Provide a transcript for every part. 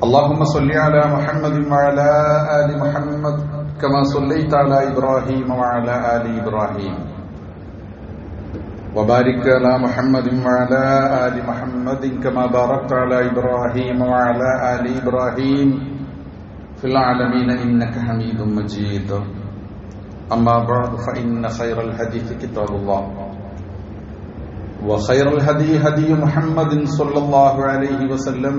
اللهم صل على محمد وعلى آل محمد كما صليت على إبراهيم وعلى آل إبراهيم. وبارك على محمد وعلى آل محمد كما باركت على إبراهيم وعلى آل إبراهيم في العالمين إنك حميد مجيد. أما بعد فإن خير الحديث كتاب الله. وخير الهدي هدي محمد صلى الله عليه وسلم.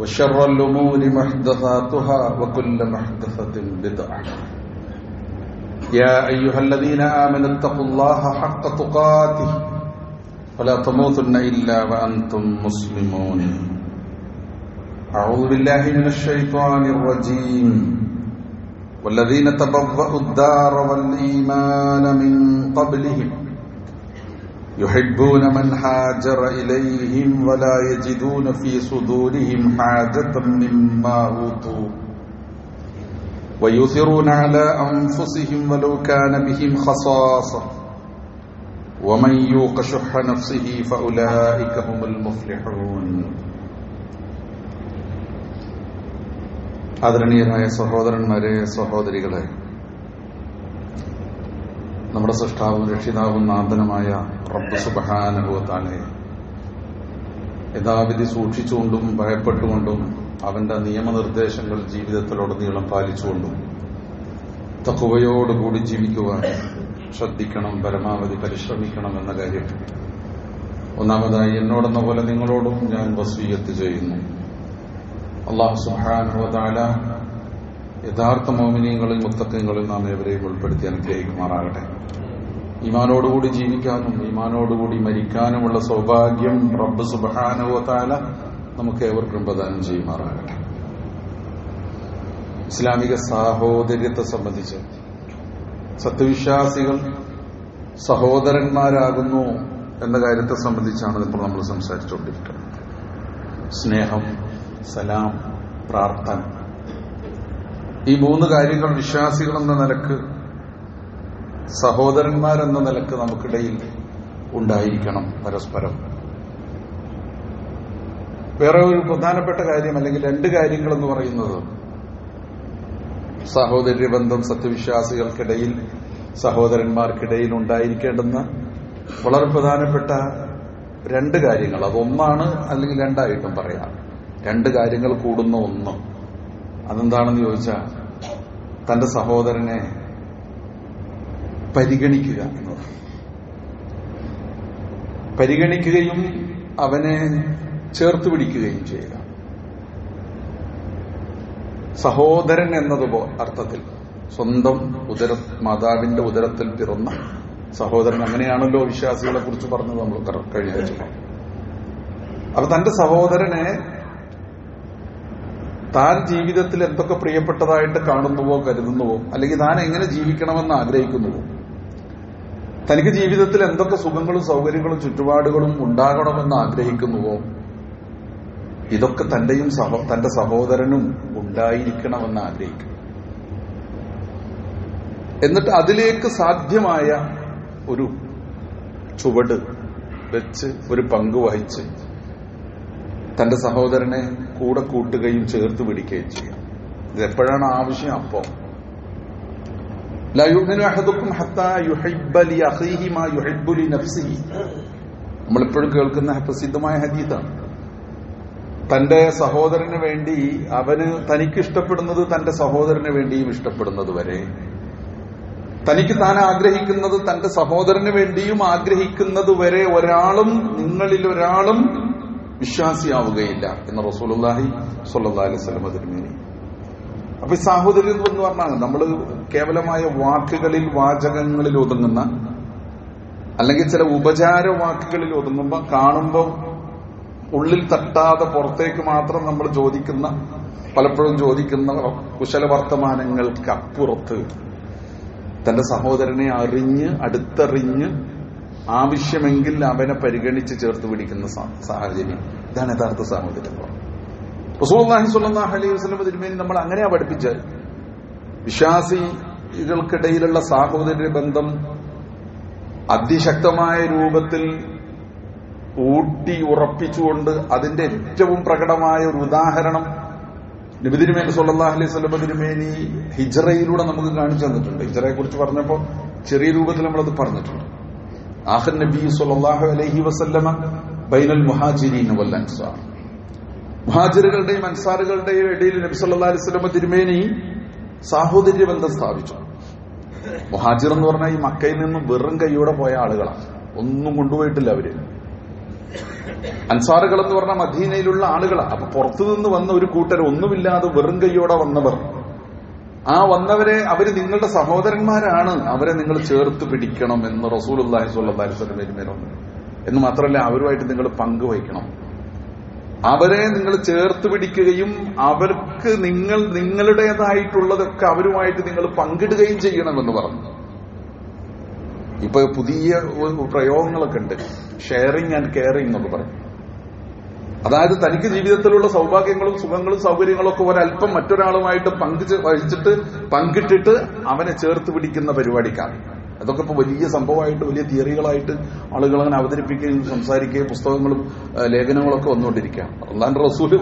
وشر الأمور محدثاتها وكل محدثة بدعة. يا أيها الذين آمنوا اتقوا الله حق تقاته ولا تموتن إلا وأنتم مسلمون. أعوذ بالله من الشيطان الرجيم. والذين تبوأوا الدار والإيمان من قبلهم يحبون من هاجر إليهم ولا يجدون في صدورهم حاجة مما أوتوا ويؤثرون على أنفسهم ولو كان بهم خصاصة ومن يوق شح نفسه فأولئك هم المفلحون ആദരണീയരായ സഹോദരന്മാരെ സഹോദരികളെ നമ്മുടെ സൃഷ്ടാവും രക്ഷിതാവും നാഥനുമായ റബ്ബ് സുബഹാനുഭവത്താലെ യഥാവിധി സൂക്ഷിച്ചുകൊണ്ടും ഭയപ്പെട്ടുകൊണ്ടും അവന്റെ നിയമനിർദ്ദേശങ്ങൾ ജീവിതത്തിലുടനീളം പാലിച്ചുകൊണ്ടും തക്കുവയോടുകൂടി ജീവിക്കുവാൻ ശ്രദ്ധിക്കണം പരമാവധി പരിശ്രമിക്കണം എന്ന കാര്യം. ഒന്നാമതായി എന്നോടെന്ന പോലെ നിങ്ങളോടും ഞാൻ വസീയത്ത് ചെയ്യുന്നു. അള്ളാഹു സുഹാനുവതാല യഥാർത്ഥ മോമിനിയങ്ങളിൽ മുത്തക്കങ്ങളിൽ നാം ഏവരെയും ഉൾപ്പെടുത്തി അനുഗ്രഹിക്കുമാറാകട്ടെ. ഈമാനോടുകൂടി ജീവിക്കാനും ഈമാനോടുകൂടി മരിക്കാനുമുള്ള സൗഭാഗ്യം റബ്ബ് സുബാനുവത്താല നമുക്ക് ഏവർക്കും പ്രദാനം ചെയ്യുമാറാകട്ടെ. ഇസ്ലാമിക സാഹോദര്യത്തെ സംബന്ധിച്ച് സത്യവിശ്വാസികൾ സഹോദരന്മാരാകുന്നു എന്ന കാര്യത്തെ സംബന്ധിച്ചാണ് ഇപ്പോൾ നമ്മൾ സംസാരിച്ചുകൊണ്ടിരിക്കുന്നത്. സ്നേഹം സലാം പ്രാർത്ഥന ഈ മൂന്ന് കാര്യങ്ങൾ വിശ്വാസികൾ എന്ന നിലയ്ക്ക് സഹോദരന്മാരെന്ന നിലയ്ക്ക് നമുക്കിടയിൽ ഉണ്ടായിരിക്കണം പരസ്പരം. വേറെ ഒരു പ്രധാനപ്പെട്ട കാര്യം അല്ലെങ്കിൽ രണ്ട് കാര്യങ്ങളെന്ന് പറയുന്നത് സഹോദര്യ ബന്ധം സത്യവിശ്വാസികൾക്കിടയിൽ സഹോദരന്മാർക്കിടയിൽ ഉണ്ടായിരിക്കേണ്ടുന്ന വളരെ പ്രധാനപ്പെട്ട രണ്ട് കാര്യങ്ങൾ. അതൊന്നാണ് അല്ലെങ്കിൽ രണ്ടായിട്ടും പറയാം. രണ്ട് കാര്യങ്ങൾ കൂടുന്ന ഒന്ന്. അതെന്താണെന്ന് ചോദിച്ചാൽ തന്റെ സഹോദരനെ പരിഗണിക്കുക എന്നത് പരിഗണിക്കുകയും അവനെ ചേർത്ത് പിടിക്കുകയും ചെയ്യുക. സഹോദരൻ എന്നതുപോ അർത്ഥത്തിൽ സ്വന്തം ഉദര മാതാവിന്റെ ഉദരത്തിൽ പിറന്ന സഹോദരൻ. അങ്ങനെയാണല്ലോ വിശ്വാസികളെ കുറിച്ച് പറഞ്ഞത് നമ്മൾ കഴിഞ്ഞ ആഴ്ച. അപ്പൊ തന്റെ സഹോദരനെ താൻ ജീവിതത്തിൽ എന്തൊക്കെ പ്രിയപ്പെട്ടതായിട്ട് കാണുന്നുവോ കരുതുന്നുവോ അല്ലെങ്കിൽ താൻ എങ്ങനെ ജീവിക്കണമെന്ന് ആഗ്രഹിക്കുന്നുവോ തനിക്ക് ജീവിതത്തിൽ എന്തൊക്കെ സുഖങ്ങളും സൗകര്യങ്ങളും ചുറ്റുപാടുകളും ഉണ്ടാകണമെന്ന് ആഗ്രഹിക്കുന്നുവോ? ഇതൊക്കെ തന്റെയും സഹോ തന്റെ സഹോദരനും ഉണ്ടായിരിക്കണമെന്ന് ആഗ്രഹിക്കും. എന്നിട്ട് അതിലേക്ക് സാധ്യമായ ഒരു ചുവട് വെച്ച് ഒരു പങ്ക് വഹിച്ച് തന്റെ സഹോദരനെ കൂടെ കൂട്ടുകയും ചേർത്ത് പിടിക്കുകയും ചെയ്യാം. ഇതെപ്പോഴാണ് ആവശ്യം? അപ്പോ നമ്മളിപ്പോഴും കേൾക്കുന്ന പ്രസിദ്ധമായ ഹദീതാണ് തന്റെ സഹോദരന് വേണ്ടി അവന് തനിക്ക് ഇഷ്ടപ്പെടുന്നത് തന്റെ സഹോദരന് വേണ്ടിയും ഇഷ്ടപ്പെടുന്നത് വരെ. തനിക്ക് താൻ ആഗ്രഹിക്കുന്നത് തന്റെ സഹോദരന് വേണ്ടിയും ആഗ്രഹിക്കുന്നത് വരെ ഒരാളും നിങ്ങളിൽ ഒരാളും വിശ്വാസിയാവുകയില്ല. എന്ന് റസൂലുള്ളാഹി സല്ലാ അലൈഹി വസല്ലം തിരുമേനി അപ്പൊ സാഹോദര്യം എന്ന് പറഞ്ഞാൽ നമ്മൾ കേവലമായ വാക്കുകളിൽ വാചകങ്ങളിൽ ഒതുങ്ങുന്ന അല്ലെങ്കിൽ ചില ഉപചാര വാക്കുകളിൽ ഒതുങ്ങുമ്പോൾ കാണുമ്പോൾ ഉള്ളിൽ തട്ടാതെ പുറത്തേക്ക് മാത്രം നമ്മൾ ചോദിക്കുന്ന പലപ്പോഴും ചോദിക്കുന്ന കുശല വർത്തമാനങ്ങൾക്ക് അപ്പുറത്ത് തന്റെ സഹോദരനെ അറിഞ്ഞ് അടുത്തറിഞ്ഞ് ആവശ്യമെങ്കിൽ അവനെ പരിഗണിച്ച് ചേർത്ത് പിടിക്കുന്ന സാഹചര്യം. ഇതാണ് യഥാർത്ഥ സാഹോദര്യം. സ്വല്ലല്ലാഹു അലൈഹി വസ്ലം തിരുമേനി നമ്മൾ അങ്ങനെയാ പഠിപ്പിച്ചത് വിശ്വാസികൾക്കിടയിലുള്ള സാഹോദര്യ ബന്ധം അതിശക്തമായ രൂപത്തിൽ ഊട്ടി ഉറപ്പിച്ചുകൊണ്ട് അതിന്റെ ഏറ്റവും പ്രകടമായ ഒരു ഉദാഹരണം നബിതിരുമേനി സല്ലല്ലാഹു അലൈഹി വസല്ലം തിരുമേനി ഹിജറയിലൂടെ നമുക്ക് കാണിച്ചു തന്നിട്ടുണ്ട്. ഹിജറയെ കുറിച്ച് പറഞ്ഞപ്പോൾ ചെറിയ രൂപത്തിൽ നമ്മളത് പറഞ്ഞിട്ടുണ്ട്. ആഹ് നബി സല്ലല്ലാഹു അലൈഹി വസല്ലമ ബൈനൽ മുഹാജിരീൻ വൽ അൻസാർ മുഹാജിറുകളുടെയും അൻസാറുകളുടെയും ഇടയിൽ നബി സല്ലാ അലൈഹി വസല്ലമ തിരുമേനി സാഹോദര്യ ബന്ധം സ്ഥാപിച്ചു. മുഹാജിർ എന്ന് പറഞ്ഞാൽ ഈ മക്കയിൽ നിന്ന് വെറും കൈയോടെ പോയ ആളുകളാണ് ഒന്നും കൊണ്ടുപോയിട്ടില്ല അവർ. അൻസാറുകൾ എന്ന് പറഞ്ഞാൽ മദീനയിലുള്ള ആളുകളാണ് അപ്പൊ പുറത്തുനിന്ന് വന്ന ഒരു കൂട്ടർ ഒന്നുമില്ലാതെ വെറും കൈയോടെ വന്നവർ. ആ വന്നവരെ അവർ നിങ്ങളുടെ സഹോദരന്മാരാണ്. അവരെ നിങ്ങൾ ചേർത്ത് പിടിക്കണം എന്ന് റസൂൽ അള്ളാഹി സ്വല്ലി സ്വലം എന്ന് മാത്രമല്ല അവരുമായിട്ട് നിങ്ങൾ പങ്കുവയ്ക്കണം. അവരെ നിങ്ങൾ ചേർത്ത് പിടിക്കുകയും അവർക്ക് നിങ്ങൾ നിങ്ങളുടേതായിട്ടുള്ളതൊക്കെ അവരുമായിട്ട് നിങ്ങൾ പങ്കിടുകയും ചെയ്യണമെന്ന് പറഞ്ഞു. ഇപ്പൊ പുതിയ പ്രയോഗങ്ങളൊക്കെ ഉണ്ട്. ഷെയറിങ് ആൻഡ് കെയറിങ് എന്നൊക്കെ പറയും. അതായത് തനിക്ക് ജീവിതത്തിലുള്ള സൗഭാഗ്യങ്ങളും സുഖങ്ങളും സൗകര്യങ്ങളും ഒക്കെ ഒരല്പം മറ്റൊരാളുമായിട്ട് പങ്കു വഹിച്ചിട്ട് പങ്കിട്ടിട്ട് അവനെ ചേർത്ത് പിടിക്കുന്ന പരിപാടിക്കാണ്. അതൊക്കെ ഇപ്പൊ വലിയ സംഭവമായിട്ട് വലിയ തിയറികളായിട്ട് ആളുകൾ അങ്ങനെ അവതരിപ്പിക്കുകയും സംസാരിക്കുകയും പുസ്തകങ്ങളും ലേഖനങ്ങളും ലേഖനങ്ങളൊക്കെ വന്നുകൊണ്ടിരിക്കുകയാണ്. അള്ളാൻ റസൂൽ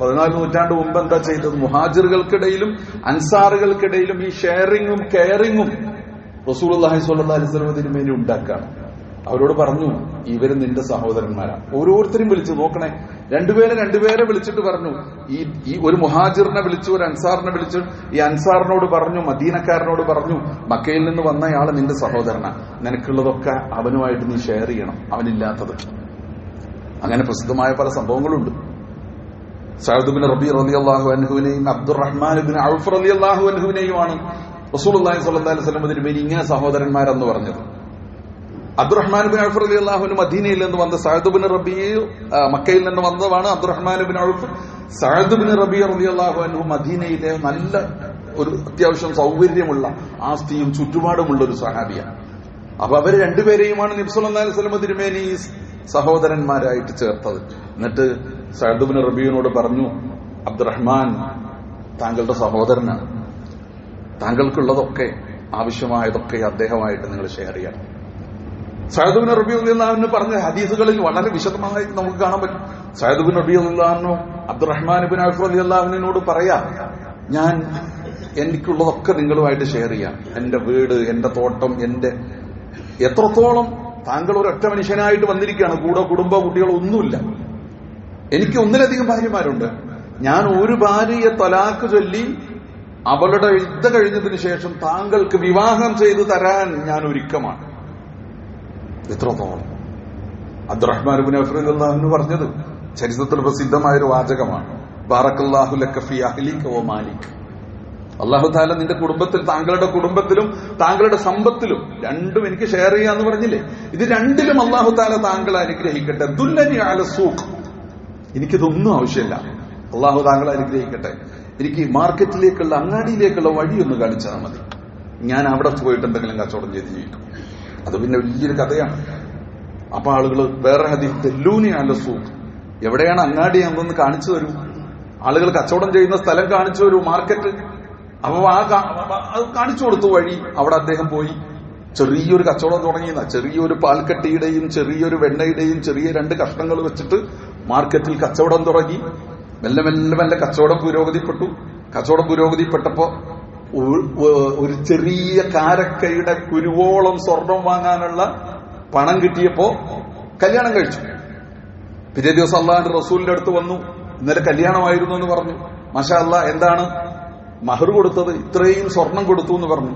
പതിനാല് നൂറ്റാണ്ട് മുമ്പ് എന്താ ചെയ്തത്? മുഹാജിറുകൾക്കിടയിലും അൻസാറുകൾക്കിടയിലും ഈ ഷെയറിങ്ങും കെയറിങ്ങും റസൂൽ അള്ളാഹി സ്വല്ലാ അലിസ്ലം വേണ്ടി ഉണ്ടാക്കുകയാണ്. അവരോട് പറഞ്ഞു ഇവർ നിന്റെ സഹോദരന്മാരാണ് ഓരോരുത്തരും വിളിച്ചു നോക്കണേ. രണ്ടുപേരെ രണ്ടുപേരെ വിളിച്ചിട്ട് പറഞ്ഞു ഈ ഈ ഒരു മുഹാജിറിനെ വിളിച്ചു ഒരു അൻസാറിനെ വിളിച്ചു. ഈ അൻസാറിനോട് പറഞ്ഞു മദീനക്കാരനോട് പറഞ്ഞു മക്കയിൽ നിന്ന് വന്നയാൾ നിന്റെ സഹോദരനാ. നിനക്കുള്ളതൊക്കെ അവനുമായിട്ട് നീ ഷെയർ ചെയ്യണം അവനില്ലാത്തത്. അങ്ങനെ പ്രസിദ്ധമായ പല സംഭവങ്ങളുണ്ട്. സഹദുബിൻ റബി റബി അള്ളാഹു അൻഹുവിനെയും അബ്ദുറഹ്മാൻ ബിൻ ഔഫ് അള്ളാഹു അൻഹുവിനെയുമാണ് റസൂലുള്ളാഹി സ്വല്ലല്ലാഹു അലൈഹി വസല്ലം തിരുമേനി ഇങ്ങനെ സഹോദരന്മാരെന്ന് പറഞ്ഞത്. അബ്ദുറഹ്മാൻ ബിൻ ഔഫ് അലി അള്ളാഹുവിന് മദീനയിൽ നിന്ന് വന്ന സഅദ് ബിൻ റബി മക്കയിൽ നിന്ന് വന്നതാണ് അബ്ദുറഹ്മാൻ ബിൻ ഔഫ്. സഅദ് ബിൻ റബി അലി അള്ളാഹു മദീനയിലെ നല്ല ഒരു അത്യാവശ്യം സൗകര്യമുള്ള ആസ്തിയും ചുറ്റുപാടുമുള്ള ഒരു സഹാബിയാണ്. അപ്പൊ അവർ രണ്ടുപേരെയുമാണ് നിബ്സുലി സ്വലമ തിരുമേനി സഹോദരന്മാരായിട്ട് ചേർത്തത്. എന്നിട്ട് സഅദ് ബിൻ റബിയോട് പറഞ്ഞു അബ്ദുറഹ്മാൻ താങ്കളുടെ സഹോദരനാണ്. താങ്കൾക്കുള്ളതൊക്കെ ആവശ്യമായതൊക്കെ അദ്ദേഹമായിട്ട് നിങ്ങൾ ഷെയർ ചെയ്യണം. സയദുബിൻ റബി അള്ളാഹുവിന് പറഞ്ഞ ഹദീസുകളിൽ വളരെ വിശദമായി നമുക്ക് കാണാൻ പറ്റും. സയദുബിൻ റബി അള്ളാഹുനോ അബ്ദുറഹ്മാൻ ബിൻ അഫ് അലി അള്ളാഹുവിനോട് പറയാം ഞാൻ എനിക്കുള്ളതൊക്കെ നിങ്ങളുമായിട്ട് ഷെയർ ചെയ്യാം. എന്റെ വീട് എന്റെ തോട്ടം എന്റെ എത്രത്തോളം താങ്കൾ ഒരു ഒറ്റ മനുഷ്യനായിട്ട് വന്നിരിക്കുകയാണ്. കൂടെ കുടുംബ കുട്ടികളോ ഒന്നുമില്ല. എനിക്ക് ഒന്നിലധികം ഭാര്യമാരുണ്ട്. ഞാൻ ഒരു ഭാര്യയെ തലാക്ക് ചൊല്ലി അവളുടെ യുദ്ധ കഴിഞ്ഞതിന് ശേഷം താങ്കൾക്ക് വിവാഹം ചെയ്തു തരാൻ ഞാൻ ഒരുക്കമാണ്. എത്രത്തോളം? അബ്ദുറഹ്മാൻ ബിൻ പറഞ്ഞത് ചരിത്രത്തിൽ പ്രസിദ്ധമായ ഒരു വാചകമാണ്. ബാറക്കല്ലാഹു ലക്കഫി ഫി ഓ മാലിക്. അള്ളാഹു താല നിന്റെ കുടുംബത്തിൽ താങ്കളുടെ കുടുംബത്തിലും താങ്കളുടെ സമ്പത്തിലും രണ്ടും എനിക്ക് ഷെയർ ചെയ്യാന്ന് പറഞ്ഞില്ലേ? ഇത് രണ്ടിലും അള്ളാഹു താല താങ്കളെ അനുഗ്രഹിക്കട്ടെ. ദുല്ലനി അല സൂഖ്. എനിക്കിതൊന്നും ആവശ്യമില്ല. അള്ളാഹു താങ്കളെ അനുഗ്രഹിക്കട്ടെ. എനിക്ക് മാർക്കറ്റിലേക്കുള്ള അങ്ങാടിയിലേക്കുള്ള വഴിയൊന്ന് കാണിച്ചാൽ മതി. ഞാൻ അവിടെ പോയിട്ട് എന്തെങ്കിലും കച്ചവടം ചെയ്ത് ജീവിക്കും. അത് പിന്നെ വലിയൊരു കഥയാണ്. അപ്പൊ ആളുകൾ വേറെ ഹദീസ് തെല്ലൂനി അല്ല എവിടെയാണ് അങ്ങാടി എന്നൊന്ന് കാണിച്ചു തരൂ? ആളുകൾ കച്ചവടം ചെയ്യുന്ന സ്ഥലം കാണിച്ചു തരൂ മാർക്കറ്റ് അപ്പൊ ആ അത് കാണിച്ചു കൊടുത്തു വഴി അവിടെ അദ്ദേഹം പോയി. ചെറിയൊരു കച്ചവടം തുടങ്ങിയെന്ന. ചെറിയൊരു പാൽക്കട്ടിയുടെയും ചെറിയൊരു വെണ്ണയുടെയും ചെറിയ രണ്ട് കഷ്ണങ്ങൾ വെച്ചിട്ട് മാർക്കറ്റിൽ കച്ചവടം തുടങ്ങി. മെല്ലെ മെല്ലെ മെല്ലെ കച്ചവടം പുരോഗതിപ്പെട്ടു. കച്ചവടം പുരോഗതിപ്പെട്ടപ്പോ ഒരു- ചെറിയ കാരക്കയുടെ കുരുവോളം സ്വർണം വാങ്ങാനുള്ള പണം കിട്ടിയപ്പോ കല്യാണം കഴിച്ചു. പിറ്റേ ദിവസം അള്ളാഹിന്റെ റസൂലിന്റെ അടുത്ത് വന്നു. ഇന്നലെ കല്യാണമായിരുന്നു എന്ന് പറഞ്ഞു. മഷാ അല്ലാ എന്താണ്? മഹർ കൊടുത്തത്. ഇത്രയും സ്വർണം കൊടുത്തു എന്ന് പറഞ്ഞു.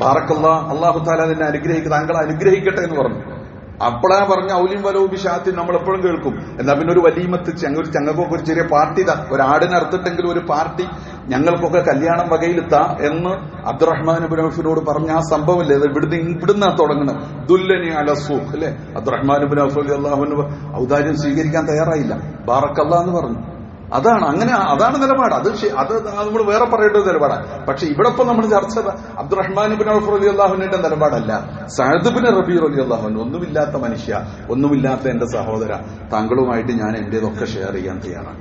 ബാറക്കല്ല അള്ളാഹു താല നിന്നെ അനുഗ്രഹിക്കുക താങ്കൾ അനുഗ്രഹിക്കട്ടെ എന്ന് പറഞ്ഞു. അപ്പോഴാ പറഞ്ഞ ഔലിം വലോബി ഷാത്തി നമ്മൾ എപ്പോഴും കേൾക്കും. എന്നാ പിന്നെ ഒരു വലിയമത്ത് ചങ്ങ ഒരു ചങ്ങക്കൊക്കെ ഒരു ചെറിയ പാർട്ടി ഇതാ. ഒരു ആടിനെ അറുത്തിട്ടെങ്കിലും ഒരു പാർട്ടി ഞങ്ങൾക്കൊക്കെ കല്യാണം വകയിലെത്താ എന്ന് അബ്ദുറഹ്മാൻ ബുനൌഫിനോട് പറഞ്ഞ ആ സംഭവമില്ലേ? ഇവിടുന്ന് ഇവിടുന്ന് തുടങ്ങുന്നത്. ദുല്ലനി അലസൂഖ് അല്ലെ? അബ്ദുറഹ്മാൻ ബുനൌഫ് അലി അള്ളാഹുന് ഔദാര്യം സ്വീകരിക്കാൻ തയ്യാറായില്ല. ബാറക്കല്ല എന്ന് പറഞ്ഞു. അതാണ് അങ്ങനെ അതാണ് നിലപാട്. അത് അത് നമ്മൾ വേറെ പറയേണ്ട നിലപാടാണ് പക്ഷെ ഇവിടെ ഇപ്പൊ നമ്മൾ ചർച്ച അബ്ദുറഹ്മാൻ ബിൻ ഔഫ് റലി അള്ളാഹുവിന്റെ നിലപാടല്ല. സഹദ് ബിൻ റബി റലി അള്ളാഹുൻ ഒന്നുമില്ലാത്ത മനുഷ്യ ഒന്നുമില്ലാത്ത എന്റെ സഹോദര താങ്കളുമായിട്ട് ഞാൻ എന്റേതൊക്കെ ഷെയർ ചെയ്യാൻ തയ്യാറാണ്.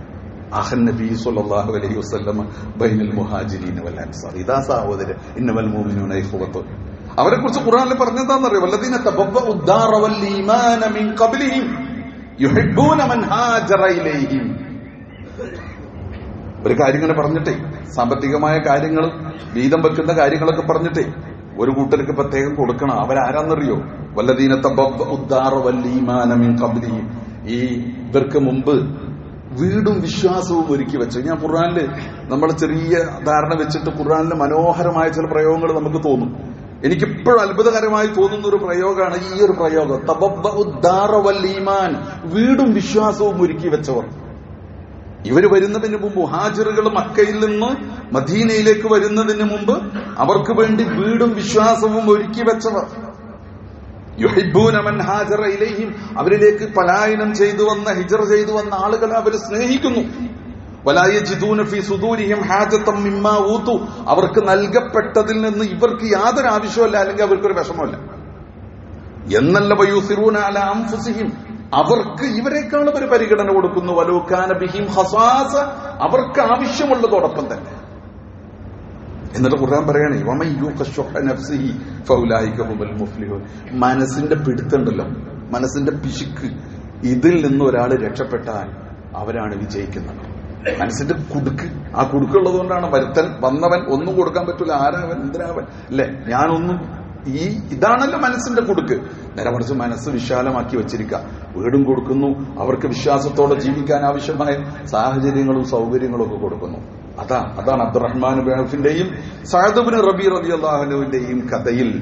അഹൻ നബി സല്ലല്ലാഹു അലൈഹി വസല്ലം ബൈനൽ മുഹാജിരി വൽ അൻസാർ. ഇതാ സഹോദര ഇന്നവൽ മുഅ്മിനൂന അവരെ കുറിച്ച് ഖുറാനിൽ പറഞ്ഞെന്താണെന്നറിയോ വല്ലദീന വൽ ഈമാന മിൻ ഖബ്ലിഹിം യുഹിബ്ബൂന മൻ ഹാജറ ഒരു കാര്യം ഇങ്ങനെ പറഞ്ഞിട്ടേ. സാമ്പത്തികമായ കാര്യങ്ങൾ വീതം വെക്കുന്ന കാര്യങ്ങളൊക്കെ പറഞ്ഞിട്ടേ. ഒരു കൂട്ടർക്ക് പ്രത്യേകം കൊടുക്കണം. അവരാരാന്നറിയോ? വല്ലദീനത്തെ ഈ ഇവർക്ക് മുമ്പ് വീടും വിശ്വാസവും ഒരുക്കി വെച്ചു. ഞാൻ ഖുർആാനിൽ നമ്മൾ ചെറിയ ധാരണ വെച്ചിട്ട് ഖുർആാനിലെ മനോഹരമായ ചില പ്രയോഗങ്ങൾ നമുക്ക് തോന്നും. എനിക്കിപ്പോഴും അത്ഭുതകരമായി തോന്നുന്ന ഒരു പ്രയോഗമാണ് ഈ ഒരു പ്രയോഗം. തബബ്ബ വീടും വിശ്വാസവും ഒരുക്കി വെച്ചവർ. ഇവർ വരുന്നതിന് മുമ്പ് ഹാജറുകൾ മക്കയിൽ നിന്ന് മദീനയിലേക്ക് വരുന്നതിന് മുമ്പ് അവർക്ക് വേണ്ടി വീടും വിശ്വാസവും ഒരുക്കി വെച്ചവർ. യുഹിബൂനമൻ ഹാജറ ഇലൈഹിം. അവരിലേക്ക് പലായനം ചെയ്തു വന്ന ഹിജർ ചെയ്തു വന്ന ആളുകളെ അവർ സ്നേഹിക്കുന്നു. ഊത്തു അവർക്ക് നൽകപ്പെട്ടതിൽ നിന്ന് ഇവർക്ക് യാതൊരു ആവശ്യമല്ല അല്ലെങ്കിൽ അവർക്കൊരു വിഷമമല്ല എന്നല്ല വയൂസിറൂന അല അംഫുസിഹിം. അവർക്ക് ഇവരെക്കാളും ഒരു പരിഗണന കൊടുക്കുന്നു. വലൂക്കാന ബിഹിം ഹസാസ അവർക്ക് ആവശ്യമുള്ളതോടൊപ്പം തന്നെ. എന്നിട്ട് ഖുർആൻ പറയണേ മനസ്സിന്റെ പിടുത്തുണ്ടല്ലോ. മനസ്സിന്റെ പിശുക്ക്. ഇതിൽ നിന്ന് ഒരാൾ രക്ഷപ്പെട്ടാൽ അവരാണ് വിജയിക്കുന്നത്. മനസ്സിന്റെ കുടുക്ക്. ആ കുടുക്കുള്ളത് കൊണ്ടാണ് വരുത്തൻ വന്നവൻ ഒന്നും കൊടുക്കാൻ പറ്റൂല. ആരാവൻ? എന്തിനാവൻ അല്ലെ? ഞാനൊന്നും ഈ ഇതാണല്ലോ മനസ്സിന്റെ കുടുക്ക്. നേരെ മറിച്ച് മനസ്സ് വിശാലമാക്കി വെച്ചിരിക്കുക. വീടും കൊടുക്കുന്നു. അവർക്ക് വിശ്വാസത്തോടെ ജീവിക്കാൻ ആവശ്യമായ സാഹചര്യങ്ങളും സൗകര്യങ്ങളും ഒക്കെ കൊടുക്കുന്നു. അതാ അതാണ് അബ്ദുറഹ്മാൻ ബഹഫിന്റെയും സഹദബിന് റബി റബി അള്ളാഹുനുവിന്റെയും കഥയിൽ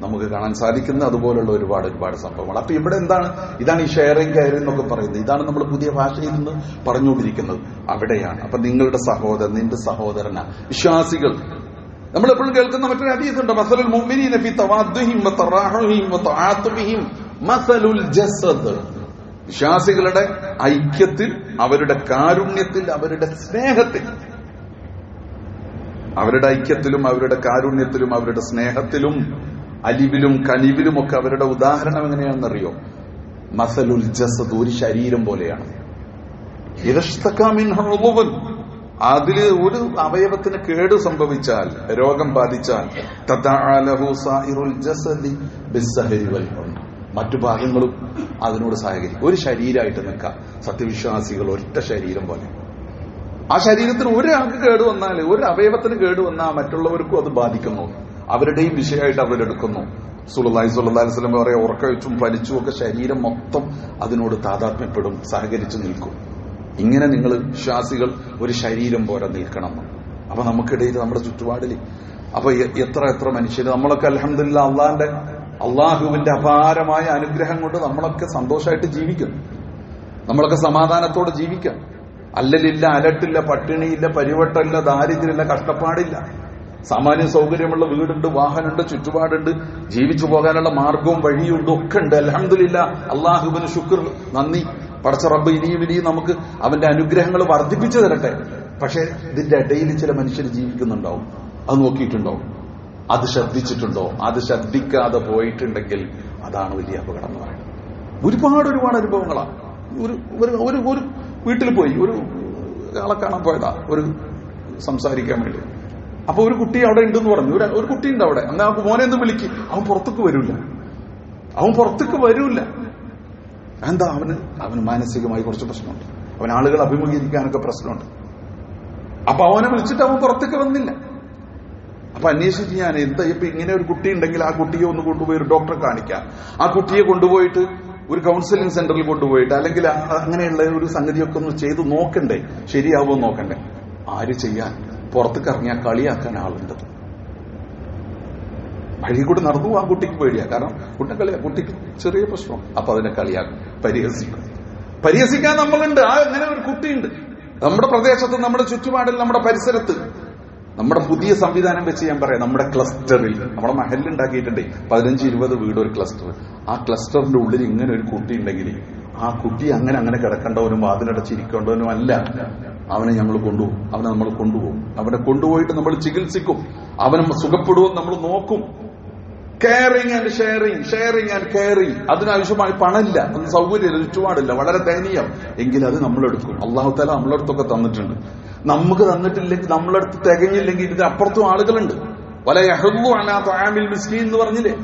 നമുക്ക് കാണാൻ സാധിക്കുന്ന അതുപോലുള്ള ഒരുപാട് ഒരുപാട് സംഭവങ്ങൾ. അപ്പൊ ഇവിടെ എന്താണ്? ഇതാണ് ഈ ഷെയറിംഗ് കയറിംഗ് എന്നൊക്കെ പറയുന്നത്. ഇതാണ് നമ്മൾ പുതിയ ഭാഷയിൽ നിന്ന് പറഞ്ഞുകൊണ്ടിരിക്കുന്നത്. അവിടെയാണ്. അപ്പൊ നിങ്ങളുടെ സഹോദരൻ നിന്റെ സഹോദരന. വിശ്വാസികൾ. നമ്മൾ എപ്പോഴും കേൾക്കുന്ന മറ്റൊരു ഹദീസുണ്ട്. മസലുൽ മുഅ്മിനീന ഫി തവാദ്ദുഹിം വതറാഹുഹിം വതആത്തുബിഹിം മസലുൽ ജസദ് വിശ്വാസികളുടെ ഐക്യത്തിൽ അവരുടെ കാരുണ്യത്തിൽ അവരുടെ സ്നേഹത്തിൽ. അവരുടെ ഐക്യത്തിലും അവരുടെ കാരുണ്യത്തിലും അവരുടെ സ്നേഹത്തിലും അലിവിലും കനിവിലും ഒക്കെ അവരുടെ ഉദാഹരണം എങ്ങനെയാണെന്നറിയോ? മസലുൽ ജസദ് ഒരു ശരീരം പോലെയാണ്. ഇരഷ്തക്കാമിൻ അതിൽ ഒരു അവയവത്തിന് കേട് സംഭവിച്ചാൽ രോഗം ബാധിച്ചാൽ മറ്റു ഭാഗങ്ങളും അതിനോട് സഹകരിക്കും. ഒരു ശരീരമായിട്ട് നിൽക്കാം. സത്യവിശ്വാസികൾ ഒറ്റ ശരീരം പോലെ. ആ ശരീരത്തിന് ഒരാൾക്ക് കേട് വന്നാൽ ഒരു അവയവത്തിന് കേട് വന്നാൽ മറ്റുള്ളവർക്കും അത് ബാധിക്കുന്നു. അവരുടെയും വിഷയമായിട്ട് അവരെടുക്കുന്നു. സുലതായി സുലല്ലാഹി സ്വലം പറയാ ഉറക്കഴിച്ചും പലിച്ചും ഒക്കെ ശരീരം മൊത്തം അതിനോട് താതാത്മ്യപ്പെടും സഹകരിച്ചു നിൽക്കും. ഇങ്ങനെ നിങ്ങൾ വിശ്വാസികൾ ഒരു ശരീരം പോലെ നിൽക്കണം അപ്പൊ നമുക്കിടയിൽ നമ്മുടെ ചുറ്റുപാടിൽ അപ്പൊ എത്ര എത്ര മനുഷ്യർ നമ്മളൊക്കെ അലഹമില്ല അള്ളാന്റെ അള്ളാഹുവിന്റെ അപാരമായ അനുഗ്രഹം കൊണ്ട് നമ്മളൊക്കെ സന്തോഷമായിട്ട് ജീവിക്കും. നമ്മളൊക്കെ സമാധാനത്തോടെ ജീവിക്കാം. അല്ലലില്ല അലട്ടില്ല പട്ടിണിയില്ല പരിവട്ടമില്ല ദാരിദ്ര്യമില്ല കഷ്ടപ്പാടില്ല. സാമാന്യ സൗകര്യമുള്ള വീടുണ്ട് വാഹനമുണ്ട് ചുറ്റുപാടുണ്ട് ജീവിച്ചു പോകാനുള്ള മാർഗവും വഴിയുണ്ട് ഒക്കെ ഉണ്ട്. അലഹമില്ല അള്ളാഹുബിന് ശുക്ർ നന്ദി. പടച്ച റബ്ബ് ഇനിയും ഇനിയും നമുക്ക് അവന്റെ അനുഗ്രഹങ്ങൾ വർദ്ധിപ്പിച്ചു തരട്ടെ. പക്ഷെ ഇതിന്റെ ഇടയിൽ ചില മനുഷ്യർ ജീവിക്കുന്നുണ്ടാവും. അത് നോക്കിയിട്ടുണ്ടാവും. അത് ശ്രദ്ധിച്ചിട്ടുണ്ടോ? അത് ശ്രദ്ധിക്കാതെ പോയിട്ടുണ്ടെങ്കിൽ അതാണ് വലിയ അപകടം എന്ന് പറയുന്നത്. ഒരുപാട് ഒരുപാട് അനുഭവങ്ങളാണ് ഒരു ഒരു ഒരു വീട്ടിൽ പോയി ഒരു ആളെ കാണാൻ പോയതാ ഒരു സംസാരിക്കാൻ വേണ്ടി. അപ്പൊ ഒരു കുട്ടി അവിടെ ഉണ്ടെന്ന് പറഞ്ഞു. ഒരു കുട്ടി ഉണ്ട് അവിടെ. എന്നാ മോനെ ഒന്ന് വിളിക്ക്. അവൻ പുറത്തേക്ക് വരില്ല അവൻ പുറത്തേക്ക് വരൂല. എന്താ അവന്? അവന് മാനസികമായി കുറച്ച് പ്രശ്നമുണ്ട്. അവൻ ആളുകൾ അഭിമുഖീകരിക്കാനൊക്കെ പ്രശ്നമുണ്ട്. അപ്പൊ അവനെ വിളിച്ചിട്ട് അവൻ പുറത്തേക്ക് വന്നില്ല. അപ്പൊ അന്വേഷിച്ച് ഞാൻ എന്താ ഇപ്പൊ ഇങ്ങനെ ഒരു കുട്ടി ഉണ്ടെങ്കിൽ ആ കുട്ടിയെ ഒന്ന് കൊണ്ടുപോയി ഒരു ഡോക്ടറെ കാണിക്കാം. ആ കുട്ടിയെ കൊണ്ടുപോയിട്ട് ഒരു കൗൺസിലിംഗ് സെന്ററിൽ കൊണ്ടുപോയിട്ട് അല്ലെങ്കിൽ അങ്ങനെയുള്ള ഒരു സംഗതിയൊക്കെ ഒന്ന് ചെയ്ത് നോക്കണ്ടേ? ശരിയാവുമോ നോക്കണ്ടേ? ആര് ചെയ്യാൻ? പുറത്തേക്ക് ഇറങ്ങിയാൽ കളിയാക്കാൻ ആളുണ്ട്. വഴി കൂടെ നടന്നു ആ കുട്ടിക്ക് പേടിയാ. കാരണം കുട്ടി കളിയാ കുട്ടിക്ക് ചെറിയ പ്രശ്നം അപ്പൊ അതിനെ കളിയാക്കും. പരിഹസിക്കും. പരിഹസിക്കാൻ നമ്മളുണ്ട്. ആ അങ്ങനെ ഒരു കുട്ടിയുണ്ട്. നമ്മുടെ പ്രദേശത്ത് നമ്മുടെ ചുറ്റുപാടിൽ നമ്മുടെ പരിസരത്ത് നമ്മുടെ പുതിയ സംവിധാനം വെച്ച് ഞാൻ പറയാം. നമ്മുടെ ക്ലസ്റ്ററിൽ നമ്മുടെ മഹലിൽ ഉണ്ടാക്കിയിട്ടുണ്ട് പതിനഞ്ച് ഇരുപത് വീട് ഒരു ക്ലസ്റ്റർ ആ ക്ലസ്റ്ററിന്റെ ഉള്ളിൽ ഇങ്ങനെ ഒരു കുട്ടി ഉണ്ടെങ്കിൽ ആ കുട്ടി അങ്ങനെ അങ്ങനെ കിടക്കേണ്ടവനും വാതിലടച്ചിരിക്കേണ്ടവനും അല്ല. അവനെ ഞങ്ങൾ കൊണ്ടുപോകും. അവനെ നമ്മൾ കൊണ്ടുപോകും. അവനെ കൊണ്ടുപോയിട്ട് നമ്മൾ ചികിത്സിക്കും. അവനെ സുഖപ്പെടുവും നമ്മൾ നോക്കും. Caring and sharing sharing and caring അതിനാവശ്യമായി പണമില്ല അത് സൗകര്യമില്ല ചുറ്റുപാടില്ല വളരെ ദയനീയം. എങ്കിൽ അത് നമ്മളെടുക്കും. അള്ളാഹു താല നമ്മളടുത്തൊക്കെ തന്നിട്ടുണ്ട്. നമുക്ക് തന്നിട്ടില്ലെങ്കിൽ നമ്മളടുത്ത് തികഞ്ഞില്ലെങ്കിൽ ഇതിന് അപ്പുറത്തും ആളുകളുണ്ട്. വല യഹുന്നു അനാമിൽ മിസ്കീൻ എന്ന് പറഞ്ഞില്ലേ?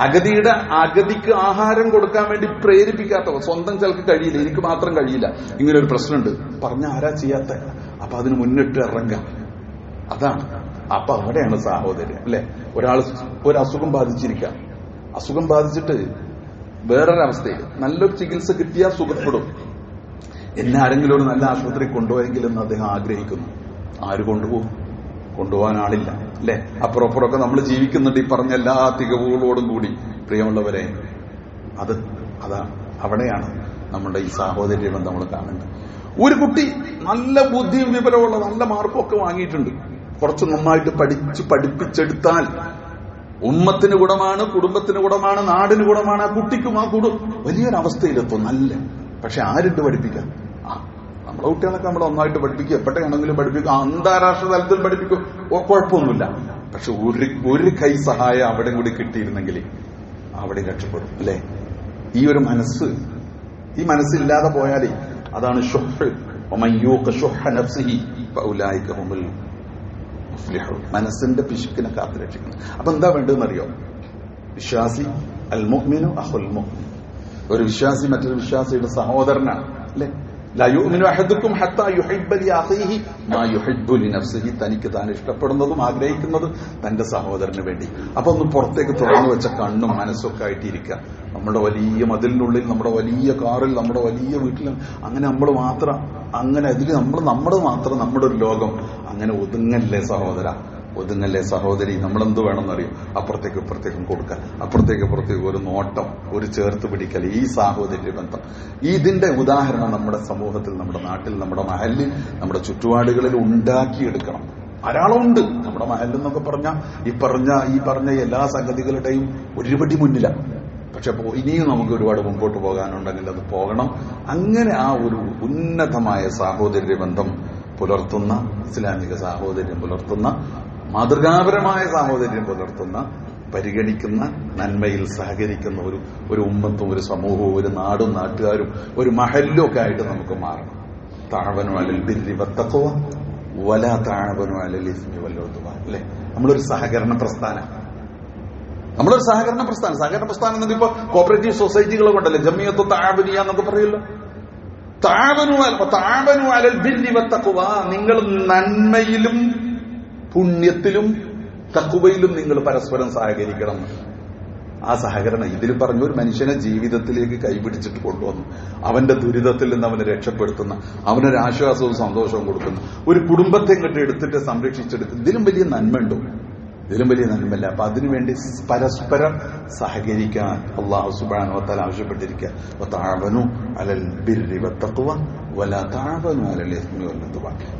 അഗതിയുടെ അഗതിക്ക് ആഹാരം കൊടുക്കാൻ വേണ്ടി പ്രേരിപ്പിക്കാത്തവ സ്വന്തം ചിലക്ക് കഴിയില്ല എനിക്ക് മാത്രം കഴിയില്ല. ഇങ്ങനെ ഒരു പ്രശ്നമുണ്ട്. പറഞ്ഞ ആരാ ചെയ്യാത്ത? അപ്പൊ അതിന് മുന്നിട്ട് ഇറങ്ങാം അതാണ്. അപ്പൊ അവിടെയാണ് സാഹോദര്യം അല്ലെ? ഒരാൾ ഒരു അസുഖം ബാധിച്ചിരിക്കാം. അസുഖം ബാധിച്ചിട്ട് വേറൊരവസ്ഥയിൽ നല്ലൊരു ചികിത്സ കിട്ടിയാൽ സുഖപ്പെടും. എന്നെ ആരെങ്കിലും ഒരു നല്ല ആശുപത്രി കൊണ്ടുപോയെങ്കിലെന്ന് അദ്ദേഹം ആഗ്രഹിക്കുന്നു. ആര് കൊണ്ടുപോകും? കൊണ്ടുപോകാൻ ആളില്ല അല്ലെ? അപ്പുറപ്പുറമൊക്കെ നമ്മൾ ജീവിക്കുന്നുണ്ട് ഈ പറഞ്ഞ എല്ലാ തികവുകളോടും കൂടി പ്രിയമുള്ളവരെ. അത് അതാണ് അവിടെയാണ് നമ്മുടെ ഈ സാഹോദര്യ നമ്മൾ കാണേണ്ടത് ഒരു കുട്ടി നല്ല ബുദ്ധിയും വിവരമുള്ള നല്ല മാർക്കൊക്കെ വാങ്ങിയിട്ടുണ്ട്. കുറച്ച് നന്നായിട്ട് പഠിച്ചു പഠിപ്പിച്ചെടുത്താൽ ഉമ്മത്തിന് ഗുണമാണ് കുടുംബത്തിന് ഗുണമാണ് നാടിന് ഗുണമാണ് ആ കുട്ടിക്കും ആ കുടു. വലിയൊരവസ്ഥയിലെത്തും നല്ല. പക്ഷെ ആരുണ്ട് പഠിപ്പിക്കാം? നമ്മളെ കുട്ടികളൊക്കെ നമ്മൾ ഒന്നായിട്ട് പഠിപ്പിക്കുക എപ്പോഴെങ്കിലും പഠിപ്പിക്കുക അന്താരാഷ്ട്ര തലത്തിൽ പഠിപ്പിക്കും. കുഴപ്പമൊന്നുമില്ല. പക്ഷെ ഒരു ഒരു കൈ സഹായം അവിടെ കൂടി കിട്ടിയിരുന്നെങ്കിൽ അവിടെ രക്ഷപ്പെടും അല്ലേ? ഈ ഒരു മനസ്സ് ഈ മനസ്സില്ലാതെ പോയാലേ അതാണ് ഷൊഹ്. ഒമയ്യോക്ക് ഷൊഹ് നഫ്സി പൗലായിക്കുമ്പിൽ മനസ്സിന്റെ പിശുക്കിനെ കാത്തു രക്ഷിക്കുന്നു അപ്പൊ എന്താ വേണ്ടതെന്ന് അറിയോ വിശ്വാസി അൽ മുഅ്മിനു അഹുൽ മുഹ്മിൻ ഒരു വിശ്വാസി മറ്റൊരു വിശ്വാസിയുടെ സഹോദരനാണ് അല്ലെ? لا يؤمن അഹദുക്കും حتى يحب അഹീഹി മാ يحب നഫ്സിഹി തനിക്ക് താൻ ഇഷ്ടപ്പെടുന്നതും ആഗ്രഹിക്കുന്നതും തന്റെ സഹോദരന് വേണ്ടി. അപ്പൊ ഒന്ന് പുറത്തേക്ക് തുറന്നു വെച്ച കണ്ണും മനസ്സൊക്കെ ആയിട്ടിരിക്കുക. നമ്മുടെ വലിയ മതിലിനുള്ളിൽ നമ്മുടെ വലിയ കാറിൽ നമ്മുടെ വലിയ വീട്ടിൽ അങ്ങനെ നമ്മൾ മാത്രം അങ്ങനെ അതിൽ നമ്മൾ നമ്മുടെ മാത്രം നമ്മുടെ ഒരു ലോകം അങ്ങനെ ഒതുങ്ങല്ലേ സഹോദര? ഒതുങ്ങല്ലേ സഹോദരി? നമ്മളെന്ത് വേണമെന്നറിയും? അപ്പുറത്തേക്ക് ഇപ്പുറത്തേക്കും കൊടുക്കാൻ. അപ്പുറത്തേക്ക് ഇപ്പുറത്തേക്ക് ഒരു നോട്ടം ഒരു ചേർത്ത് പിടിക്കൽ ഈ സാഹോദര്യ ബന്ധം. ഇതിന്റെ ഉദാഹരണം നമ്മുടെ സമൂഹത്തിൽ നമ്മുടെ നാട്ടിൽ നമ്മുടെ മഹലിൽ നമ്മുടെ ചുറ്റുപാടുകളിൽ ഉണ്ടാക്കിയെടുക്കണം. ധാരാളമുണ്ട്. നമ്മുടെ മഹലെന്നൊക്കെ പറഞ്ഞ ഈ പറഞ്ഞ ഈ പറഞ്ഞ എല്ലാ സംഗതികളുടെയും ഒരുപടി മുന്നിലാണ് പക്ഷെ ഇനിയും നമുക്ക് ഒരുപാട് മുമ്പോട്ട് പോകാനുണ്ടെങ്കിൽ അത് പോകണം. അങ്ങനെ ആ ഒരു ഉന്നതമായ സാഹോദര്യ ബന്ധം പുലർത്തുന്ന ഇസ്ലാമിക സാഹോദര്യം പുലർത്തുന്ന മാതൃകാപരമായ സാഹോദര്യം പുലർത്തുന്ന പരിഗണിക്കുന്ന നന്മയിൽ സഹകരിക്കുന്ന ഒരു ഒരു ഉമ്മത്തും ഒരു സമൂഹവും ഒരു നാടും നാട്ടുകാരും ഒരു മഹല്ലും ഒക്കെ ആയിട്ട് നമുക്ക് മാറണം. താഴ്വനു അലൽ ബിരി വത്തക്കവ വല താഴ്വനു അലൽ ഇസ്മി വല്ലോത്തുവ അല്ലെ? നമ്മളൊരു സഹകരണ പ്രസ്ഥാനം. നമ്മളൊരു സഹകരണ പ്രസ്ഥാനം. സഹകരണ പ്രസ്ഥാനം എന്നൊക്കെ ഇപ്പൊ കോപ്പറേറ്റീവ് സൊസൈറ്റികളെ കൊണ്ടല്ലേ? ജമിയത്ത് താഴ്വനിയ എന്നൊക്കെ പറയുമല്ലോ താഴ്വനു താഴ്വനു അലൽ ബിരി വത്തക്കവ നിങ്ങൾ നന്മയിലും പുണ്യത്തിലും തക്കുവയിലും നിങ്ങൾ പരസ്പരം സഹകരിക്കണം. ആ സഹകരണം ഇതിൽ പറഞ്ഞു ഒരു മനുഷ്യനെ ജീവിതത്തിലേക്ക് കൈപിടിച്ചിട്ട് കൊണ്ടുവന്നു. അവന്റെ ദുരിതത്തിൽ നിന്ന് അവനെ രക്ഷപ്പെടുത്തുന്ന. അവനൊരു ആശ്വാസവും സന്തോഷവും കൊടുക്കുന്ന. ഒരു കുടുംബത്തെ ഇങ്ങോട്ട് എടുത്തിട്ട് സംരക്ഷിച്ചെടുക്കുന്ന. ഇതിലും വലിയ നന്മയുണ്ടോ. ഇതിലും വലിയ നന്മല്ല അപ്പൊ അതിനുവേണ്ടി പരസ്പരം സഹകരിക്കാൻ അള്ളാഹു സുബാൻ വത്താൽ ആവശ്യപ്പെട്ടിരിക്കുക അലൽ അലൽ.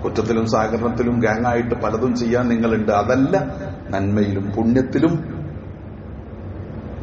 കുറ്റത്തിലും സഹകരണത്തിലും ഗാങ്ങായിട്ട് പലതും ചെയ്യാൻ നിങ്ങളുണ്ട്. അതല്ല നന്മയിലും പുണ്യത്തിലും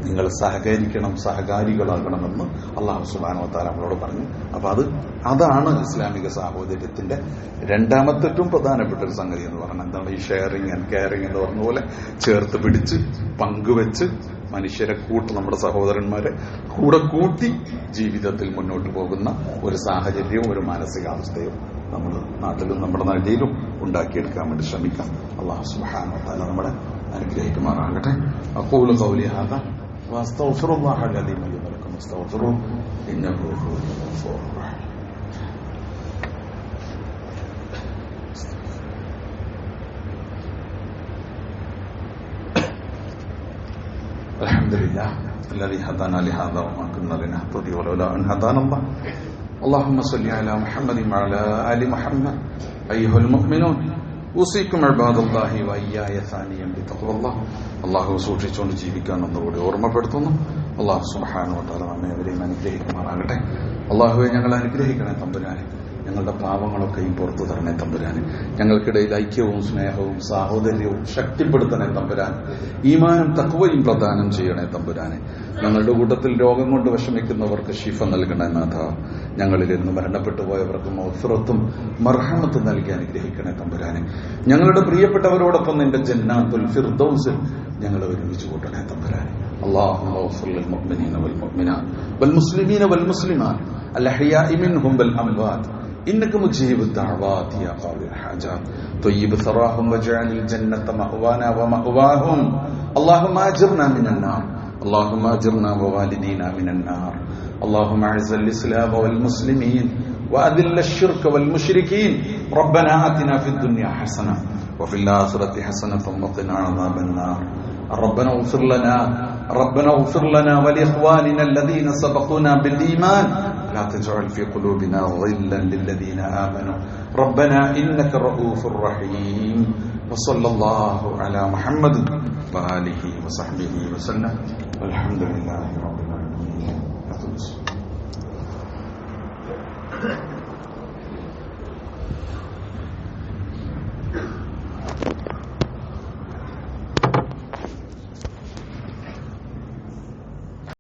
നിങ്ങൾ സഹകരിക്കണം സഹകാരികളാകണമെന്ന് അള്ളാഹു സുബാനോത്താല നമ്മളോട് പറഞ്ഞു. അപ്പൊ അത് അതാണ് ഇസ്ലാമിക സാഹോദര്യത്തിന്റെ രണ്ടാമത്തെ ഏറ്റവും പ്രധാനപ്പെട്ട ഒരു സംഗതി എന്ന് പറഞ്ഞാൽ എന്താണ്? ഈ ഷെയറിങ് ആൻഡ് കെയറിംഗ് എന്ന് പറഞ്ഞ പോലെ ചേർത്ത് പിടിച്ച് പങ്കുവെച്ച് മനുഷ്യരെ കൂട്ട് നമ്മുടെ സഹോദരന്മാരെ കൂടെ കൂട്ടി ജീവിതത്തിൽ മുന്നോട്ട് പോകുന്ന ഒരു സാഹചര്യവും ഒരു മാനസികാവസ്ഥയും നമ്മൾ നാട്ടിലും നമ്മുടെ നാട്ടിലും ഉണ്ടാക്കിയെടുക്കാൻ വേണ്ടി ശ്രമിക്കാം. അള്ളാഹു സുബാനോത്താല നമ്മളെ അനുഗ്രഹിക്കുമാറാകട്ടെ. അപ്പോലും കൗലി واستغفر الله العظيم لي ولكم استغفروه إنه هو الغفور الرحيم. الحمد لله الذي هدانا لهذا وما كنا لنهتدي ولولا أن هدانا الله. اللهم صل على محمد وعلى آل محمد أيها المؤمنون. ഊസിക്കും അൽബാദല്ലാഹി വയ്യായ സാനിയം ബിത്തഖ്വല്ലാഹ് അള്ളാഹു സൂക്ഷിച്ചുകൊണ്ട് ജീവിക്കാൻ ഒന്നുകൂടി ഓർമ്മപ്പെടുത്തുന്നു. അള്ളാഹു സുബ്ഹാനഹു വതആല നമ്മെ അവരെയും അനുഗ്രഹിക്കുമാറാകട്ടെ. അള്ളാഹുവെ ഞങ്ങൾ അനുഗ്രഹിക്കണേ തമ്പുരാനെ. ഞങ്ങളുടെ പാവങ്ങളൊക്കെയും പുറത്തു തരണേ തമ്പുരാൻ ഞങ്ങൾക്കിടയിൽ ഐക്യവും സ്നേഹവും സാഹോദര്യവും ശക്തിപ്പെടുത്തണേ തമ്പുരാൻ ഈമാനും തക്വയും പ്രദാനം ചെയ്യണേ തമ്പുരാനെ ഞങ്ങളുടെ കൂട്ടത്തിൽ രോഗം കൊണ്ട് വിഷമിക്കുന്നവർക്ക് ശിഫ നൽകണേ നാഥ ഞങ്ങളിൽ നിന്ന് മരണപ്പെട്ടു പോയവർക്ക് മൗഫിറത്തും മർഹമത്തും നൽകി അനുഗ്രഹിക്കണേ തമ്പുരാനെ ഞങ്ങളുടെ പ്രിയപ്പെട്ടവരോടൊപ്പം നിന്റെ ജന്നാത്തുൽ ഫിർദൗസിൽ ഞങ്ങൾ ഒരുമിച്ച് കൂട്ടണേ തമ്പുരാനെ اللهم اغفر للمؤمنين والمؤمنات والمسلمين والمسلمات الأحياء منهم والأموات إنك مجيب الدعوات يا قاضي الحاجات. طيب ثراهم واجعل الجنة مأوانا ومأواهم. اللهم أجرنا من النار. اللهم أجرنا ووالدينا من النار. اللهم أعز الإسلام والمسلمين وأذل الشرك والمشركين. ربنا آتنا في الدنيا حسنة وفي الآخرة حسنة وقنا عذاب النار. ربنا اغفر لنا. ربنا اغفر لنا ولإخواننا الذين سبقونا بالإيمان. لا تجعل في قلوبنا غلا للذين آمنوا. ربنا إنك رؤوف رحيم. وصلى الله على محمد وآله وصحبه وسلم. والحمد لله رب